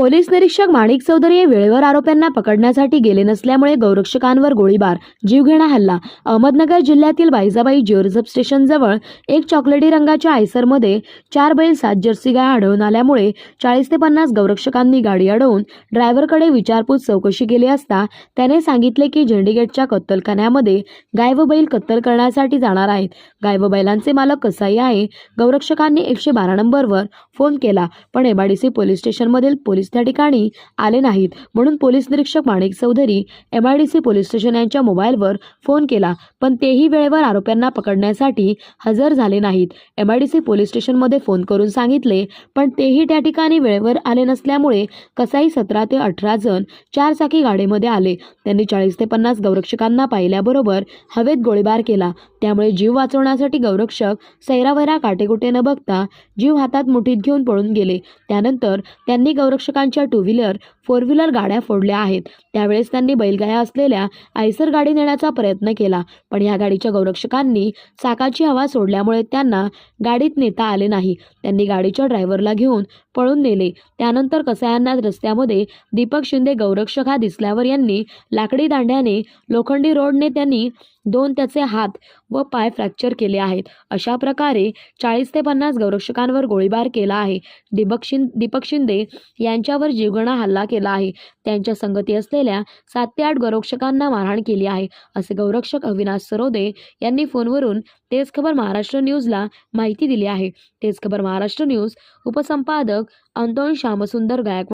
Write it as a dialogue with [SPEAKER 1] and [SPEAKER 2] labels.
[SPEAKER 1] Police निरीक्षक माणिक चौधरी हे वेळेवर आरोप्यांना पकडण्यासाठी गेले नसल्यामुळे गौरक्षकांवर गोळीबार जीवघेणा हल्ला. अहमदनगर जिल्ह्यातील बाईजाबाई ज्युअर स्टेशनजवळ एक चॉकलेटी रंगाच्या आयसरमध्ये चार बैल सात जर्सी गाय आढळून आल्यामुळे चाळीस ते पन्नास गौरक्षकांनी गाडी अडवून ड्रायव्हरकडे विचारपूस चौकशी केली असता त्याने सांगितले की झेंडीगेटच्या कत्तलखान्यामध्ये गाय व बैल कत्तल करण्यासाठी जाणार आहेत. गाय व बैलांचे मालक कसाई आहे? गौरक्षकांनी एकशे बारा नंबरवर फोन केला पण एबाडीसी पोलीस स्टेशनमधील पोलीस त्या ठिकाणी आले नाहीत. म्हणून पोलीस निरीक्षक Manik Chaudhari M I D C police station यांच्या मोबाईलवर फोन केला. पण तेही वेळेवर आरोप्यांना पकडण्यासाठी हजर झाले नाहीत. M I D C police स्टेशनमध्ये फोन करून सांगितले पण तेही त्या ठिकाणी वेळेवर आले नसल्यामुळे कसाई सतरा ते अठरा जण चार चाकी गाडीमध्ये आले. त्यांनी चाळीस ते पन्नास गौरक्षकांना पाहिल्याबरोबर हवेत गोळीबार केला. त्यामुळे जीव वाचवण्यासाठी गौरक्षक सैरावैरा काटेकुटे न बघता जीव हातात मुठीत घेऊन पळून गेले. त्यानंतर त्यांनी गौरक्षक गौरक्षकांच्या टू व्हीलर फोर व्हीलर गाड्या फोडल्या आहेत. त्यावेळेस त्यांनी बैलगाया असलेल्या आयसर गाडी नेण्याचा प्रयत्न केला पण या गाडीच्या गौरक्षकांनी चाकाची हवा सोडल्यामुळे त्यांना गाडीत नेता आले नाही. त्यांनी गाडीच्या ड्रायव्हरला घेऊन पळून नेले. त्यानंतर कसायांना रस्त्यामध्ये दीपक शिंदे गौरक्षक हा दिसल्यावर यांनी लाकडी दांड्याने लोखंडी रोडने त्यांनी दोन त्याचे हात व पाय फ्रॅक्चर केले आहेत. अशा प्रकारे चाळीस ते पन्नास गौरक्षकांवर गोळीबार केला आहे. दीपक शिं दीपक शिंदे यांच्यावर जीवगणा हल्ला केला आहे. त्यांच्या संगती असलेल्या सात ते आठ गौरक्षकांना मारहाण केली आहे. असे गौरक्षक अविनाश सरोदे यांनी फोनवरून तेच खबर महाराष्ट्र न्यूजला माहिती दिली आहे. तेच खबर महाराष्ट्र न्यूज उपसंपादक अंतोन श्यामसुंदर गायकवाड